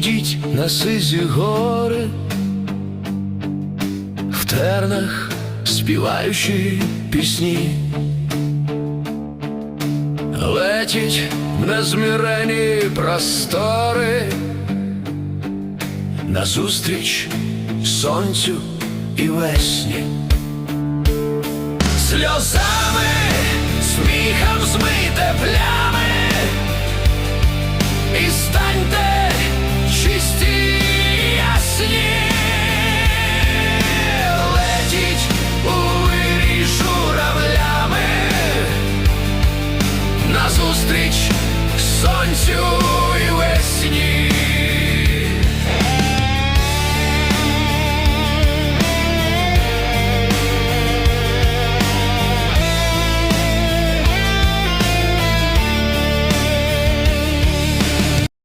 Ідіть на сизі гори, в тернах співаючи пісні, летіть в незмірені простори, назустріч сонцю і весні. Сльозами, сміхом змийте пляж зустріч сонцю.